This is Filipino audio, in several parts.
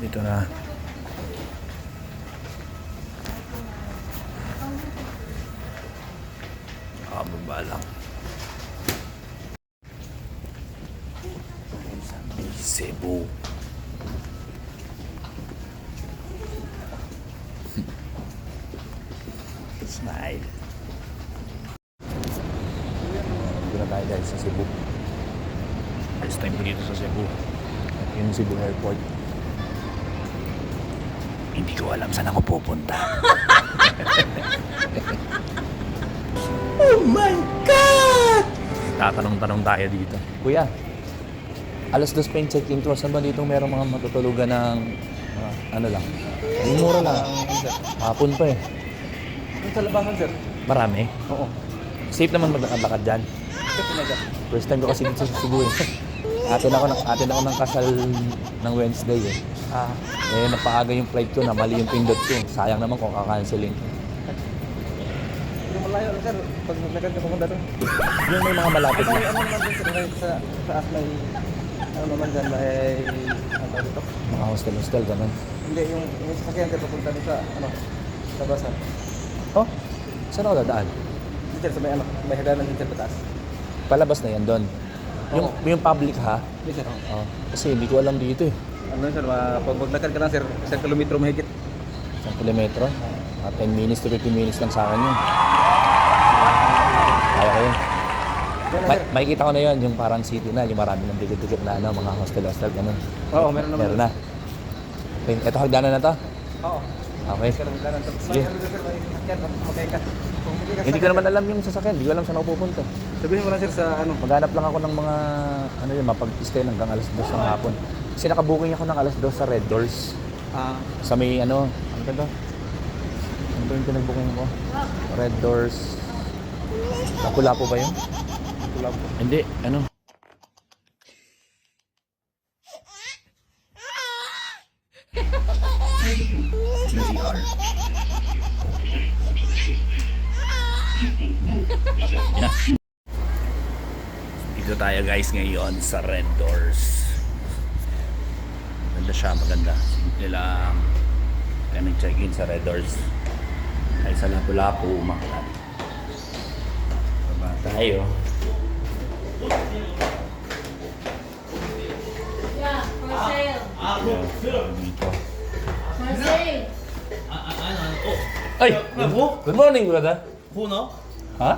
Dito na. Kababa lang. Sa may Cebu. Smile. Dito na tayo guys sa Cebu. Time ko dito sa Cebu. At yung Cebu Airport. Hindi ko alam saan ako pupunta. oh my God! Tatanong-tanong tayo dito. Kuya, alas dos pa yung check-in ko. Saan ba dito merong mga matutulugan ng ah, ano lang? Yung mura lang. Hapon pa eh. Yung sa labasan, sir. Marami. Oo. Safe naman maglakad dyan. Sir, talaga. First time ko kasi dito sa Cebu eh. Atin ako, ng, atin ako ng kasal ng Wednesday eh. Ah, Eh, napaaga yung flight ko na mali yung pindot ko. Sayang naman kung kakanceling. hindi malayo, sir. Pag naglakad ka pumunta doon. Yung may mga malapit Ano, na. ano naman din, sir, kahit sa taas may, ano naman dyan, may, ano dito? Mga hostel-hostel, ganun. Hindi, yung, yung sasakyan, sir, papunta doon sa, ano, labasan. Oh, saan ako dadaan? Sir, sa may, ano, may hagdanan sir, pataas. Palabas na yan doon. Yung, Oo. yung public ha? Hindi, sir. Oh, kasi hindi ko alam dito eh. Ano, sir, pag maglakad ka lang, sir, isang kilometro mahigit. Isang kilometro. Mga 10 minutes to 15 minutes lang sa akin yun. Kaya ko yun. Ma- makikita ko na yun, yung parang city na, yung marami ng dikit-dikit na ano, mga hostel-hostel, ganun. Oo, meron naman. Meron na. Okay, ito hagdanan na to. Oo. Okay. Sige. Hindi Hindi ko naman alam yung sasakyan, hindi ko alam saan ako pupunta. Sabihin mo lang, sir, sa, ano, Maghanap lang ako ng mga, ano yun, mapag-stay hanggang alas 2 ng hapon. Kasi nakabooking ako ng alas 2 sa Red Doors. ah, Sa may, ano, ano ba ito? Ano ba yung pinag-booking ko? Red Doors. Lapu-lapu ba yun? tulab. Hindi, ano? CR. Yeah. Dito tayo guys ngayon sa Red Doors. Maganda siya, maganda. Simple lang. Kaya nag-check-in sa Red Doors. Ay sa Lapu-Lapu, umaklat. Baba tayo. Yeah, for sale. Ayan, dito. For sale. Ay! Good morning, brother. Who no? Huh?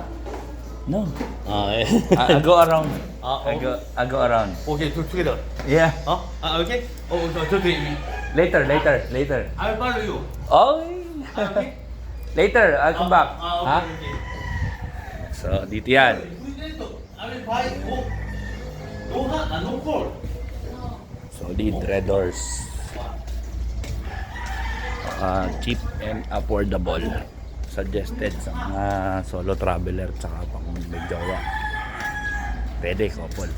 No. Eh. I, I go around. Ah, I go, I go around. okay, to- together. Yeah. Huh? Ah, okay. Oh, so, so, okay. Later, later, later. I'll follow you. Oh. Ah, okay. later, I'll come back. Ah, Huh? okay, okay. So, dito yan. I will buy. Oh, no hot, no cold. Solid red doors. Uh, cheap and affordable. Suggested sa mga solo traveler tsaka pang may jowa. Pwede, couple.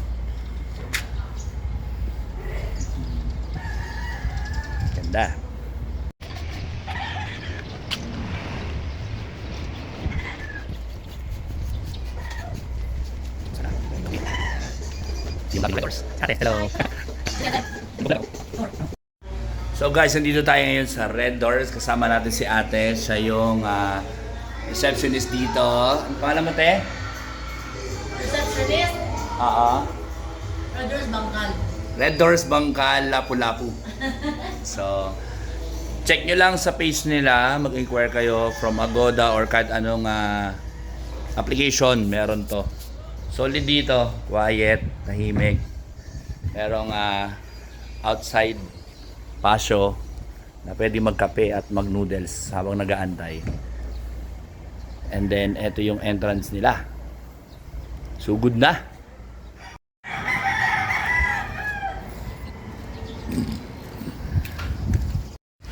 Ganda. Hello. So guys, nandito tayo ngayon sa Red Doors. Kasama natin si ate. Siya yung ah, receptionist dito. Ano pangalan mo, te? Receptionist. Oo. Brothers Bangkal. Red Doors Bangkal, Lapu-Lapu. So, check nyo lang sa page nila. Mag-inquire kayo from Agoda or kahit anong ah, application. Meron to. Solid dito. Quiet. Tahimik. Merong ah, outside pasyo na pwede magkape at mag-noodles habang nagaantay. And then, ito yung entrance nila. Sugod na.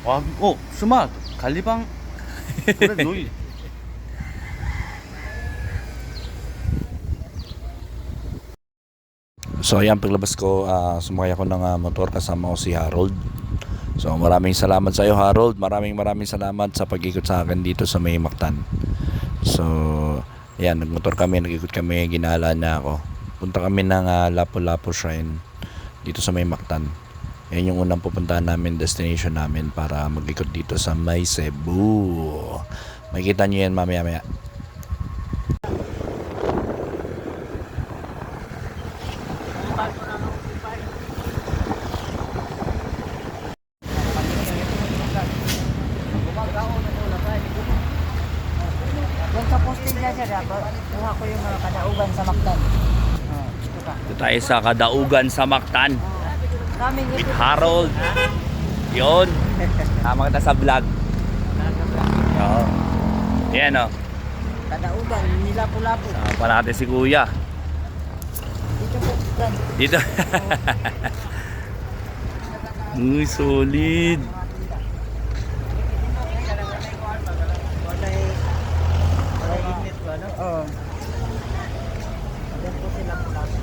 와, 어, 스마트. 갈리방. 그래, 너희. So ayan, paglabas ko, ah, sumakay ako ng ah, motor kasama ko si Harold. So maraming salamat sa iyo Harold. Maraming maraming salamat sa pag-ikot sa akin dito sa May Mactan. So ayan, nagmotor kami, nag-ikot kami, ginala niya ako. Punta kami ng ah, Lapu-Lapu Shrine dito sa May Mactan. Yan yung unang pupuntahan namin, destination namin para mag-ikot dito sa May Cebu. Makikita nyo yan mamaya-maya. Doon sa posting dyan ako, kuha ko yung mga kadaugan sa Macdan. Oh, ito ka. Ito tayo sa Kadaugan sa Mactan. Kaming With ito. Harold. Yun. Tama kita sa vlog. Oo. Yan o. Kadaugan, nilapu-lapu. Sama natin si Kuya. Dito po. Dito. Uy, solid. Walay, walay limit ba, no? Oo. Doon po sila lapu-lapu.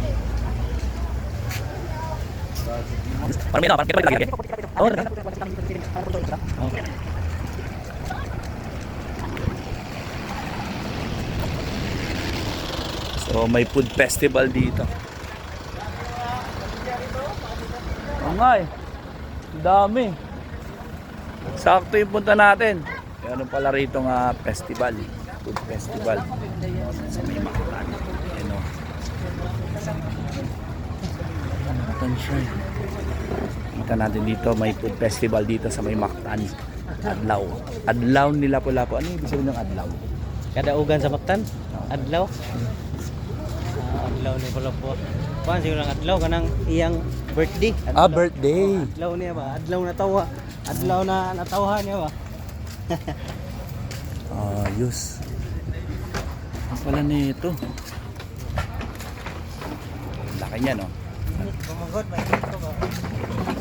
Parang ito, parang kita pa lagi. Oo, Okay. So may food festival dito. Oo nga eh. Dami. Sakto yung punta natin. Meron pala rito nga festival. Food festival. Sa may Mactan. Ano. Mactan siya eh. Kita natin dito may food festival dito sa may Mactan. Adlaw. Adlaw nila pula po. Ano yung ibig sabihin ng adlaw? Kadaugan sa Mactan? Adlaw? Ah, adlaw ni pala po. Kuan siguro ng adlaw kanang iyang birthday. Ah, birthday. Adlaw niya ba? Adlaw na tawa. Adlaw na natawahan niya ba? Ayos. Ang pala nito. Laki niya, no? 我们 mang.